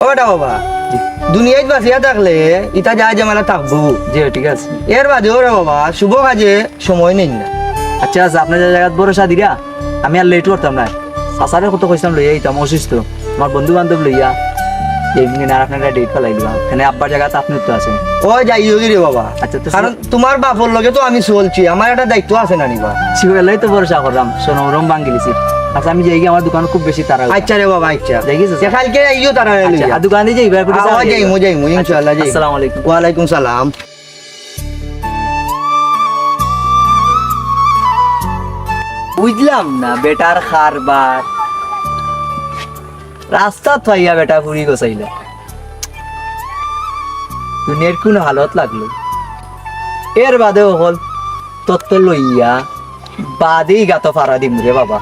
ওটা বাবা দুনিয়ায় বাঁচিয়া থাকলে ইটা যা থাকব জি ঠিক আছে। এর বাদেও রে বাবা শুভ কাজে সময় নেই না। আচ্ছা আচ্ছা আপনার জায়গাত ভরসা দিরা আমি আর লেট করতাম না। কত লইয়া এইতাম অসুস্থ। আমার বন্ধু বান্ধব লইয়া এই মিনিট আর আপনারা ডেট ফেলাই দিবা এখানে আব্বার জায়গাতে আপনি তো আছেন। ও যাইও কি রে বাবা। আচ্ছা তো কারণ তোমার বাপর লগে তো আমি চলছি আমার একটা দায়িত্ব আছে না নিবা শিবেলাই তো ভরসা করলাম সোনমরম বাঙ্গিলিছি আচ্ছা আমি যাই আমার দোকান খুব বেশি তারা আচ্ছা রে বাবা আচ্ছা। দেখিস কালকে আইও তারা আচ্ছা দোকানে যাই এবার করে আওয়াজ যাইমু যাইমু ইনশাআল্লাহ যাইমু। আসসালামু আলাইকুম। ওয়ালাইকুম সালাম। বুঝলাম না বেটার খারবার রাস্তা থাইয়া বেটা পুরি গোসাইলা দুনিয়ার কোন হালত লাগল। এর বাদে হল তত্ত্ব লইয়া বাদেই গাত ফারা দিম রে বাবা।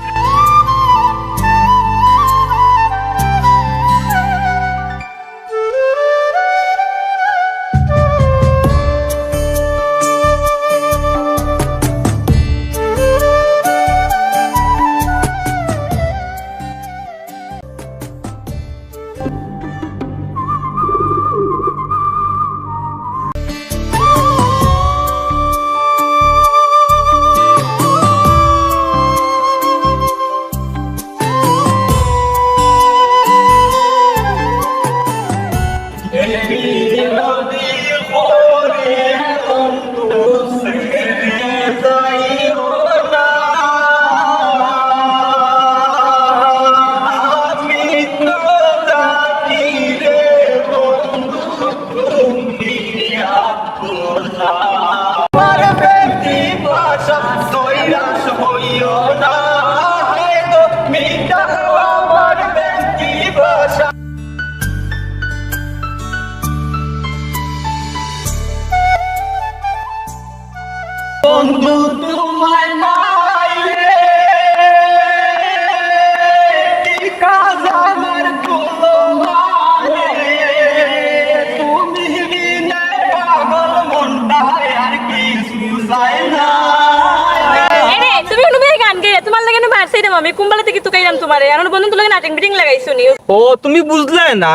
আমি কুম্বালা থেকে তুকাইলাম তোমারে। বন্ধু তোর নাটিং বিটিং লাগাইছো নি। ও তুমি বুঝলে না?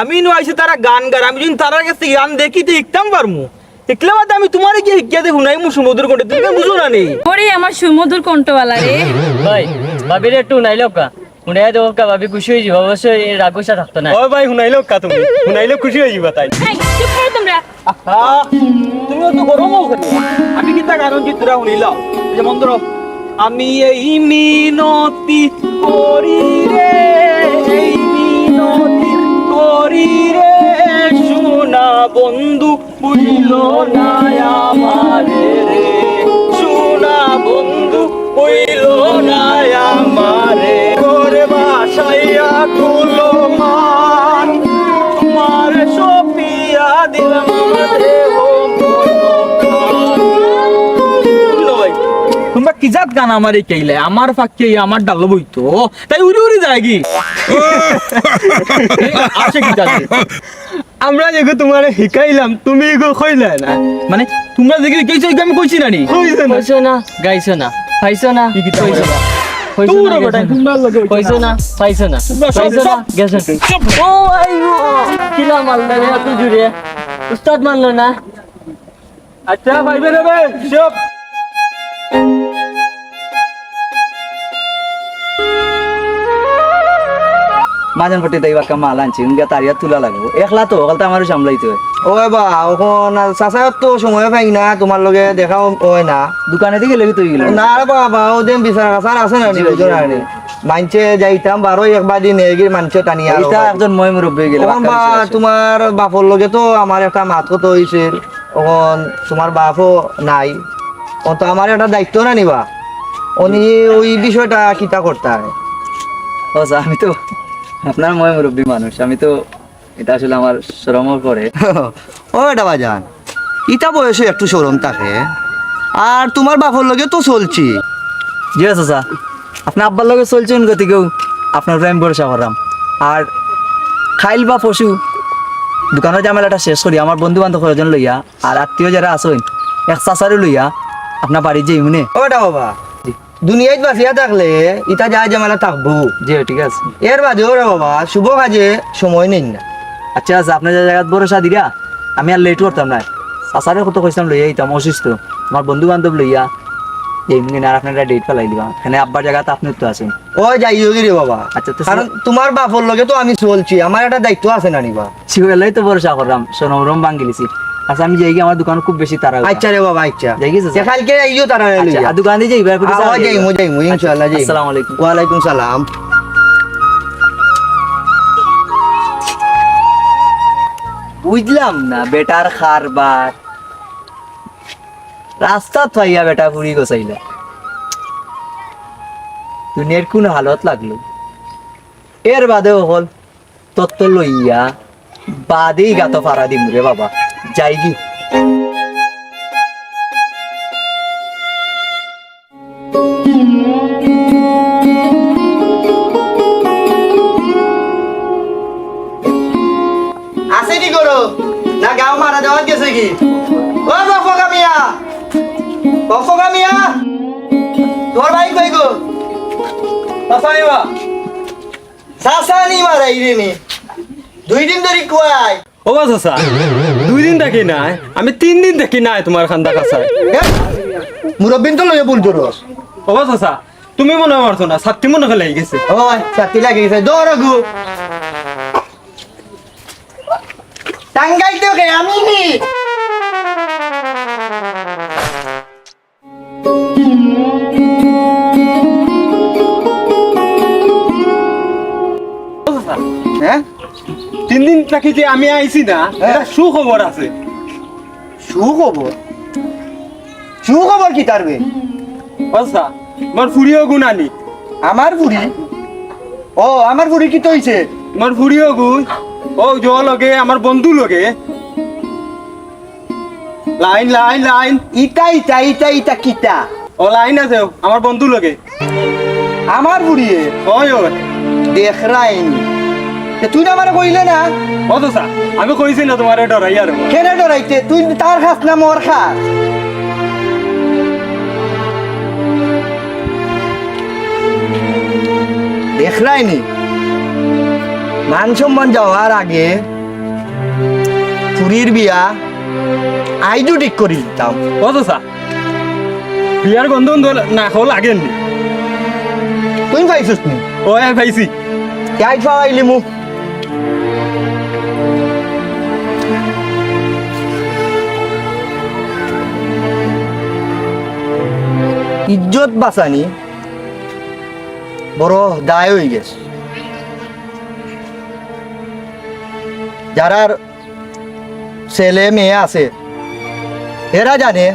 আমি নো তারা গান গার আমি যদি তারার কাছে গান দেখি তো শিখতাম পারমু বাদে আমি তোমার গিয়ে শিখিয়া দেখুন নাই মু সমুদ্র তুমি বুঝো না নেই ওরে আমার সুমধুর কণ্ঠওয়ালা রে ভাই ভাবির একটু উনাইলো কা উনাই দেবো কা ভাবি খুশি হয়ে যাব। অবশ্যই এই রাগুসা থাকতো না ও ভাই শুনাইলো কা তুমি। শুনাইলে খুশি হয়ে যাবা তাই। চুপ করো তোমরা। তুমিও তো? আমি কি তা গান চিত্রা শুনিলাম যেমন ধরো আমি এই মিনতি করি রে, এই মিনতি করি রে। শোনা বন্ধু বুঝল না আমারে রে। শোনা বন্ধু বুঝল না রে। করে বাসাইয়া তুলো তোমরা কি জাত গান আমারে কেইলে? আমার ফাঁকে আমার ডাল বইতো। তাই উড়ি উড়ি যায় কি? আসে কি জাতি আমরা যেগো তোমার শিকাইলাম তুমি এগো কইলে না। মানে তোমরা যেগে কেইছো আমি কইছি না নি? কইছো না। গাইছো না পাইছো না কইছো না কইছো না, বেটা গেছো না। তোমরা লগে কইছো না পাইছো না পাইছো না গেছো ও আইগো কিলা মারলে এত জুড়ে। উস্তাদ মানলো না। আচ্ছা ভাইবে রে ভাই সব মাঝন পট্টি তাই বাক্কা মাল আনছি উনকে তারিয়া তুলা লাগবো। একলা তো ওখালতে আমারও সামলাইতে হয়। ও বা চাচার তো সময় পাই না তোমার লগে দেখাও হয় না। দোকানে দিকে লেগে তুই গেল। না রে বাবা ও দেন বিচার কাছার আছে না বুঝো না নি মানছে যাইতাম বারো একবার দিন মানছে টানিয়া ভাই। একজন মই মুরব্বী গেলে বা তোমার বাপর লগে তো আমার একটা মাত কত তখন তোমার বাপও নাই। ও তো আমার একটা দায়িত্ব না নিবা উনি ওই বিষয়টা কিতা করতে হয় ও আমি তো আপনার মই মুরব্বী মানুষ আমি তো এটা আসলে আমার শ্রম করে। ও এটা বাজান ইটা বয়সে একটু সরম থাকে আর তোমার বাপর লগে তো চলছি। জি আছে স্যার আপনি আব্বার লগে চলছেন গতিকেও আপনার প্রেম ভরসা করাম আর খাইল বা পশু দোকানের জামেলাটা শেষ করি আমার বন্ধু বান্ধব কয়েকজন লইয়া আর আত্মীয় যারা আসেন এক চাচারও লইয়া আপনার বাড়ির যে ইমুনে ও এটা বাবা দুনিয়ায় বাঁচিয়া থাকলে ইটা যায় জামালা থাকব। জি ঠিক আছে। এর বাদেও রে বাবা শুভ কাজে সময় নেই না। আচ্ছা আচ্ছা আপনার যে জায়গাত ভরসা দিরা আমি আর লেট করতাম না। সাসারের কত কইছিলাম লইয়া এইতাম অসুস্থ। আমার বন্ধু বান্ধব লইয়া এমনি আর আপনারা ডেট ফেলাই দিবা। এখানে আব্বার জায়গাতে আপনি তো আছেন। ও যাই হোক রে বাবা। আচ্ছা, তো কারণ তোমার বাপর লগে তো আমি চলছি আমার একটা দায়িত্ব আছে না নিবা। শিখেলাই তো ভরসা করলাম সোনমরম বাঙ্গিলিছি আচ্ছা আমি যাই আমার দোকান খুব বেশি তারা আচ্ছা রে বাবা আচ্ছা। যাই কালকে আইও তারা আচ্ছা দোকান দিয়ে যাই এবার করে যাই মু যাই মু ইনশাআল্লাহ যাই আসসালামু আলাইকুম। ওয়ালাইকুম সালাম। বুঝলাম না বেটার খারবার রাস্তা থাইয়া বেটা পুরি গোসাইলা দুনিয়ার কোন হালত লাগল? এর বাদেও হল তত্ত্ব লইয়া বাদেই গাত পারা দিম রে বাবা। যাই কি আছে কি করো না গাও মারা দেওয়া গেছে কি? ও বফকা মিয়া। বফকা মিয়া? তোর ভাই কই গো? সাসানিবা সাসানি মারাই রে নি দুই দিন ধরে কুয়াই ও বা চাচা দুই দিন দেখি নাই আমি তিন দিন দেখি নাই তোমার খান্দা কাছায় মুরব্বিন তো লয়ে বলতো রস ও বা চাচা তুমি মনে পারছ না ছাত্রী মনে ফেলাই গেছে। ওই সাথী লাগে গেছে দৌড় গু টাঙ্গাই তো কে আমি নি। হ্যাঁ তিন দিন থাকি যে আমি আইছি না এটা সুখবর আছে। সুখবর? সুখবর কি তারবে আচ্ছা আমার ফুরিও গুণানি আমার বুড়ি ও আমার বুড়ি কি তো হইছে আমার ফুরিও গুণ ও জ লগে আমার বন্ধু লগে। Line line line. ইটা ইটা ইটা ইটা কিটা? ও লাইন আছে আমার বন্ধু লগে। আমার বুড়ি ওই ওই। দেখ রাইনি। তুই না আমার কইলে না? চাচা আমি কইছি না তোমার ডরাই আর। কেনে ডরাইতে? তুই তার খাস না মোর খাস? দেখ রাইনি মান সম্মান যাওয়ার আগে পুরীর বিয়া আইজু ঠিক করে দিতাম। ও চাচা বিয়ার গন্ধ না খাও লাগেন তুই পাইছিস নি? ও ভাইছি আইজ পাওয়াইলি মোক। ইজ্জত বাঁচানি বড় দায় হয়ে গেছে। যারার ছেলে মেয়ে আছে এরা জানে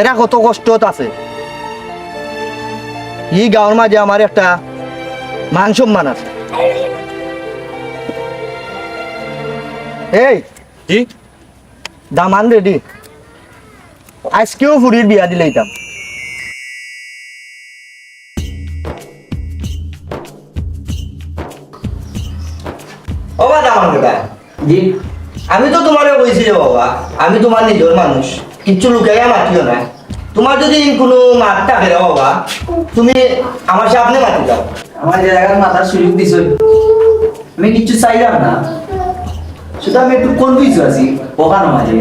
এরা কত কষ্টত আছে। এই গাঁৱৰ মাঝে আমার একটা মান সম্মান আছে। এই দামান রেডি। আজকেও ফুরির বিয়া দিলে ও জি। আমি তো তোমারে রে বাবা আমি তোমার নিজের মানুষ। কিচ্ছু লুকাইয়া মাতিও না। তোমার যদি কোনো মাত থাকে রে বাবা তুমি আমার সামনে মাতি দাও। আমার যে জায়গার মাথার সুযোগ দিছ আমি কিচ্ছু চাইলাম না। শুধু আমি একটু কনফিউজ আছি ওখানে মাঝে।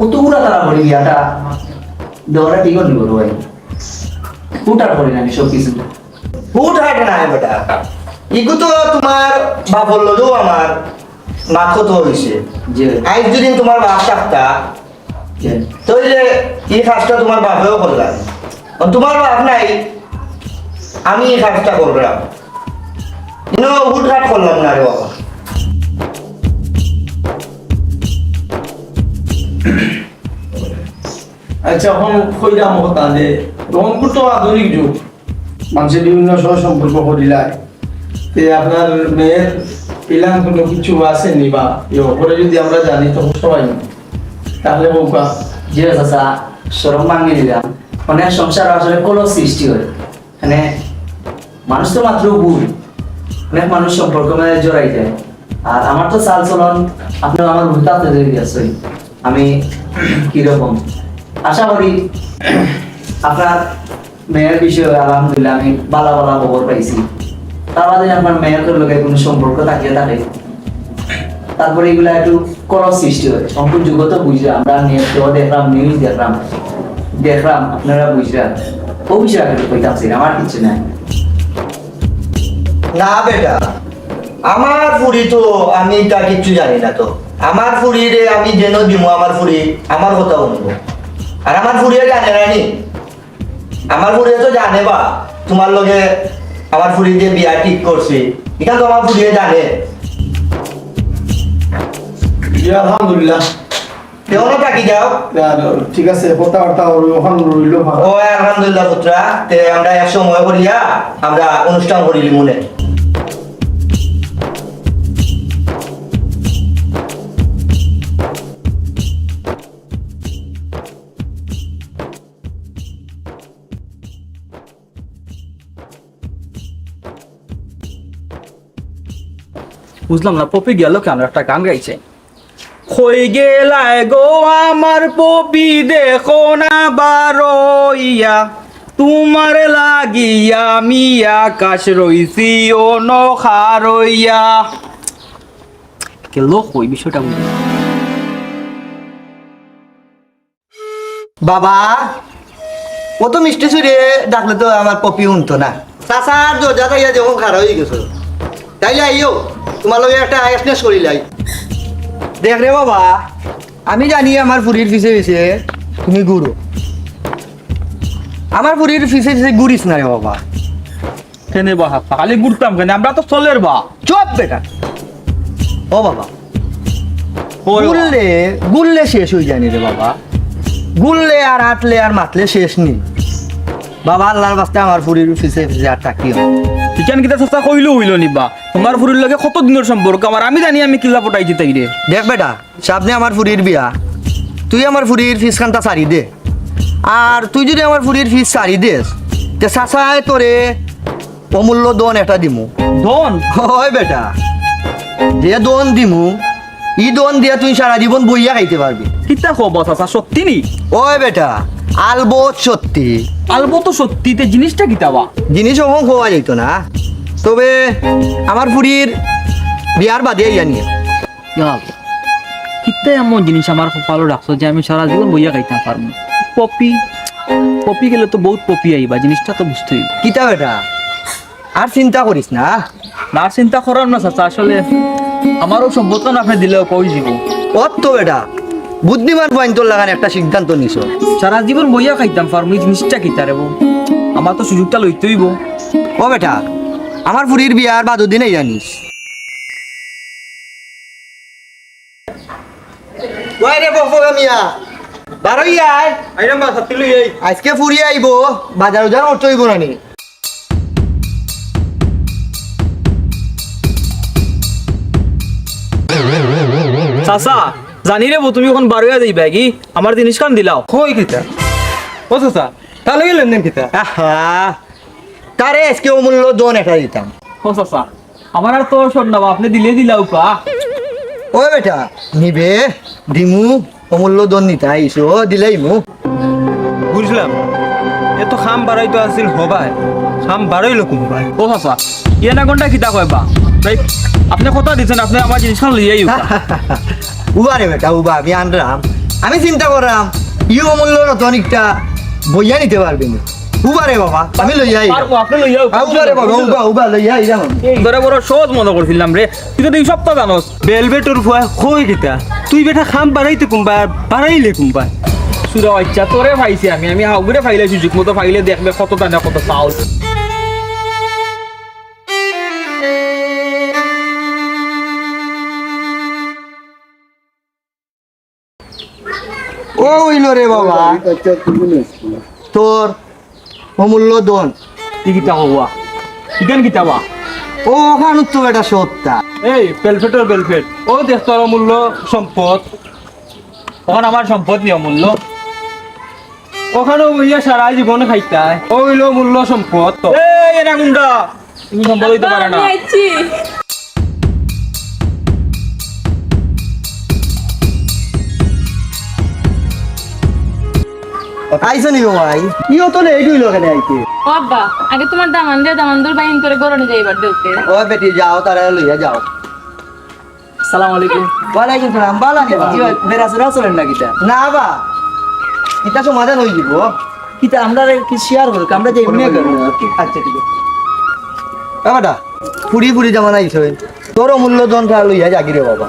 কতগুলো তারা করি বিয়াটা দেওয়াটা ঠিক নিব ভাই। ফুটার না সব কিছু। হাট না বেটা। ইগু তো তোমার বাপর লগেও আমার তো হয়েছে যে আজ যদি তোমার বাপ থাকতা এই যে এই কাজটা তোমার বাপেও করলাম। তোমার বাপ নাই আমি এই কাজটা করলাম। হুট হাট করলাম না রে বাবা। আচ্ছা এখন কইরাম কথা যে রংপুর তো আধুনিক যুগ। মানুষের বিভিন্ন সহ সম্পর্ক করিলায়। তে আপনার মেয়ের পিলান কোনো কিছু আসেনি বা ওপরে যদি আমরা জানি তো সবাই তাহলে বউকা যে চাচা সরম ভাঙিয়ে দিলাম। অনেক সংসার আসলে কলস সৃষ্টি হয়। মানে মানুষ তো মাত্র ভুল। অনেক মানুষ সম্পর্ক মানে জড়াই যায়। আর আমার তো চাল চলন আপনার আমার ভুলটাতে দিয়ে গেছে আমি কীরকম? আশা করি আপনার মেয়ের বিষয়ে আলহামদুলিল্লাহ আমি বালা বালা খবর পাইছি। তার বাদে আমার মেয়ের লগে কোনো সম্পর্ক থাকিয়ে থাকে তারপরে এগুলা একটু করস সৃষ্টি হয়। সম্পূর্ণ যুগত বুঝলে আমরা নেটও দেখলাম নিউজ দেখলাম। দেখলাম, আপনারা বুঝলেন ও বিষয়ে একটু কইতাম আমার কিছু নাই। না বেটা, আমার ফুরি তো আমি তা কিচ্ছু জানি না তো। আমার ফুরিরে আমি যেন দিমু, আমার ফুরি আমার কথা শুনব। আর আমার ফুরিয়ে জানে না নি। আমার ফুরিয়ে তো জানে বা। তোমার লগে আমার ফুরি যে বিয়া ঠিক করছে। এটা তো আমার ফুরিয়ে জানে। আলহামদুলিল্লাহ। কেউ থাকি যাও? ঠিক আছে কথাবার্তা ওখান রইল ও আলহামদুলিল্লাহ পুত্রা। তে আমরা এক সময় করিয়া আমরা অনুষ্ঠান করিলি মনে। বুঝলাম না, পপি গেল কেন? একটা গান গাইছে। হই গেলায় গো আমার পপি, দেখো না বারইয়া, তোমার লাগিয়া আমি আকাশ রইছি ও নখারইয়া গেল ওই বিষয়টা বুঝলাম বাবা, ও তো মিষ্টি সুরে ডাকলে তো আমার পপি উনতো না। চাচার দরজা তাইয়া যখন খারাপ হয়ে গেছো। তাইলে আইও তোমার লগে একটা আয়াসনেস করিলাই দেখ রে বাবা আমি জানি আমার ফুরির পিছে পিছে তুমি গুরু। আমার পিছে পিছে না রে বাবা। কেনে বা হাত খালি ঘুরতাম কেন? আমরা তো চলের বা। চুপ বেটা। ও বাবা। গুললে গুললে শেষ হয়ে জানি রে বাবা। গুললে আর আটলে আর মাতলে শেষ নেই। বাবা আল্লাহর বাস্তে আমার ফুরির পিছে পিছে আর তাকিও চিকেন কিতা চেষ্টা কইলো হইল নিবা। তোমার ফুরির লগে কত দিনের সম্পর্ক আমার আমি জানি আমি কিল্লা পটাইছি তাই রে দেখ বেটা সামনে আমার ফুরির বিয়া। তুই আমার ফুরির ফিস খানটা সারি দে। আর তুই যদি আমার ফুরির ফিস সারি দেস তে চাচাই তোরে অমূল্য দন এটা দিমু। ধন হয় বেটা। যে দন দিমু ই দন দিয়ে তুই সারা জীবন বইয়া খাইতে পারবি। কিতা খবর চাচা সত্যি নি? ওই বেটা। আলবোত সত্যি। আলবো তো সত্যিতে জিনিসটা কিতাবা জিনিস ওরকম খোয়া যেত না। তবে আমার ফুরির বিয়ার বাদে জানি কিতে এমন জিনিস আমার ভালো রাখছো যে আমি সারা জীবন বইয়া খাইতে পারব পপি পপি গেলে তো বহুত পপি আইবা জিনিসটা তো বুঝতেই কিতা বেটা আর চিন্তা করিস না। না চিন্তা করার না চাচা আসলে আমারও সম্পর্ক না আপনি দিলেও কই যাব অত বেটা বুদ্ধিমান পয়েন্ট লাগান একটা সিদ্ধান্ত নিছ। সারা জীবন বইয়া খাইতাম এই জিনিসটা কিতা রে বউ? আমার তো সুযোগটা লইতেইব ও বেটা আমার ফুরির বিয়ার বাদ দিনেই জানিস। আজকে ফুরি আইব বাজার উজার অর্থ হইব নানি চাচা জানি রে বউ, তুমি এখন বারোয়া যাইবা কি? আমার জিনিস কান দিলাও। কই কিতা? ও চাচা তাহলে গেলেন দেন কিতা? আহা। তারে আজকে অমূল্য দন একটা দিতাম। ও চাচা আমার আর তো শোন না আপনি দিলে দিলাও কা ও বেটা নিবে দিমু অমূল্য দন নিতে আইসো দিলেই মু বুঝলাম। এ তো খাম বাড়াইতো আছিল হবাই খাম বাড়াইলো কোনবাই। ও চাচা ইয়ে না ঘণ্টা কিতা কয়বা ভাই আপনি কথা দিচ্ছেন আপনি আমার জিনিস খান লইয়াই উবা রে বেটা উবা আমি আনরাম। আমি চিন্তা করলাম ই অমূল্য রতনিকটা বইয়া নিতে পারবে না। উবা বাবা আমি লইয়া আই পারব আপনি লইয়াও উবা রে বাবা উবা উবা লইয়া আই যাম ধরে বড় সহজ মনে করছিলাম রে। তুই তো এই সপ্তাহ জানোস। বেলবেটর ফুয়া কই তুই বেটা খাম বাড়াইতে কোনবা বাড়াইলে কোনবা? সুরা বাচ্চা তোরে ফাইছি আমি। আমি হাউগুরে ফাইলে সুযোগ মতো ফাইলে দেখবে কত টানে কত চাউল ও হইল রে বাবা। তোর অমূল্য দন। কি কিতা হওয়া কিকেন কিতাবা ও ওখান তো বেটা সত্তা এই বেলফেটর বেলফেট। ও দেখ তোর অমূল্য সম্পদ। তখন আমার সম্পদ নিয়ে অমূল্য? ওখানেও বইয়া সারা জীবন খাইতায় ও হইল মূল্য সম্পদ। তো এই এরা গুন্ডা তুমি সম্পদ হইতে পারে না। আইসো নি ভাই। ইও তো এই দুই লোকে আইতে। ও আব্বা আগে তোমার দামান দিয়ে দামান দূর বাইন করে গরনে যাইবার ও বেটি যাও তারা লইয়া যাও। আসসালামু আলাইকুম। ওয়ালাইকুম সালাম বালা নে বা কি বেড়াচুরা চলেন না বা এটা সমাধান হয়ে যাব কিতা আমরা কি শেয়ার করব? আমরা যে এমনি করব। আচ্ছা ঠিক আছে। বাবাটা ফুরি ফুরি জামান আইছ তোর মূল্য জন লইয়া জাগিরে বাবা।